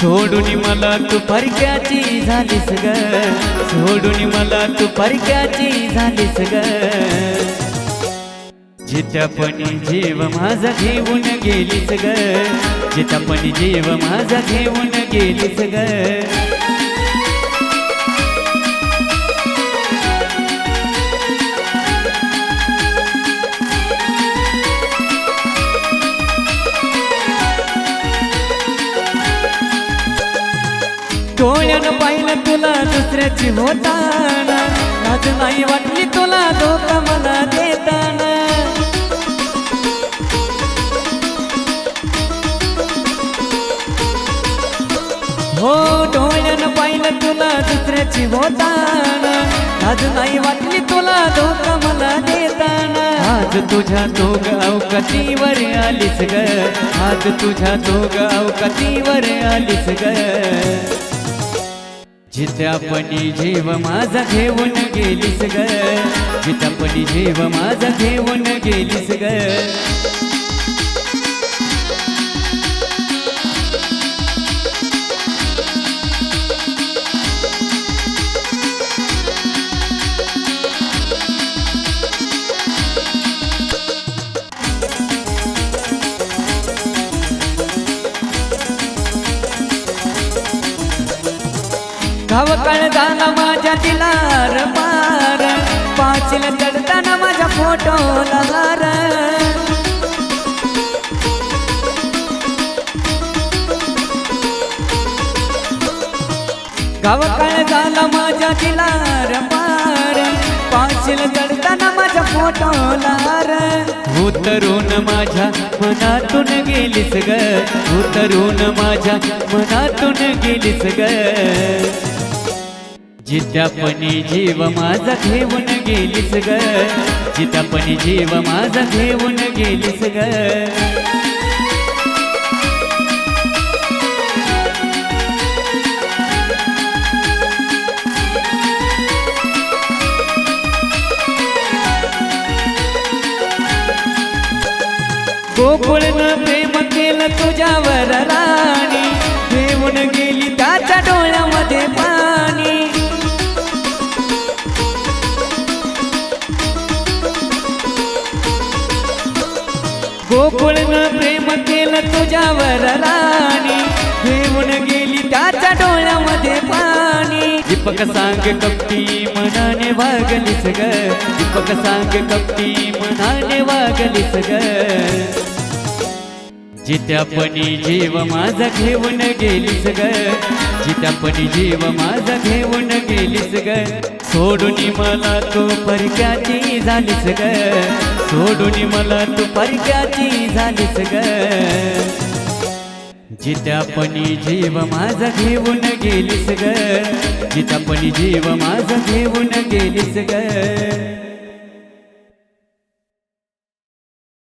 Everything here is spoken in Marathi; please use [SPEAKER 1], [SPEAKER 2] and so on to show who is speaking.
[SPEAKER 1] सोडून मला तू परक्याची झालीस ग. सोडून मला तू परक्याची झालीस ग. जिथपणी जीव माझा घेऊन गेलीस ग. जिथपणी जीव माझा घेऊन गेलीस ग. डोळ्यानं पाहिलं तुला दुसऱ्याची होताना लाज नाही वाटली तुला धोका मला देताना. हो डोळ्यानं पाहिलं तुला दुसऱ्याची होताना लाज नाही वाटली तुला धोका मला देताना. आज तुझ्या दोघ अवकातीवर आलीस ग. आज तुझ्या दोघ अवकातीवर आलीस ग. जिथपणी जीव माझा घेऊन गेलीस ग जिथपणी जीव माझा घेऊन गेलीस ग गावकाळ झाला माझ्या दिलार पार. पाचील चढताना माझ्या फोटो लहार गावकाळ झाला माझ्या दिलार पार. पाचील चढताना माझ्या फोटो लहार उतरून माझ्या मनातून गेलीस ग. उतरून माझ्या मनातून गेलीस ग. जिथपणी जीव माझा घेऊन गेलीस ग. जिथपणी जीव माझा घेऊन गेलीस ग. गोकुळनं प्रेम केलं तुझ्यावर राणी. गोकुळनं प्रेम केलं तुझ्यावर राणी. घेऊन गेली त्याच्या डोळ्यामध्ये पाणी. दीपक सांग कपटी मनाने वागली सग दीपक सांग कपटी मनाने वागली सग जित्यापणी जीव माझा घेऊन गेली सग जित्यापणी जीव माझा घेऊन गेली ग. सोडून मला तू परक्याची झालीस ग. सोडून मला तू परक्याची झालीस ग. जिथपणी जीव माझा घेऊन गेलीस ग. जिथपणी जीव माझा घेऊन गेलीस ग.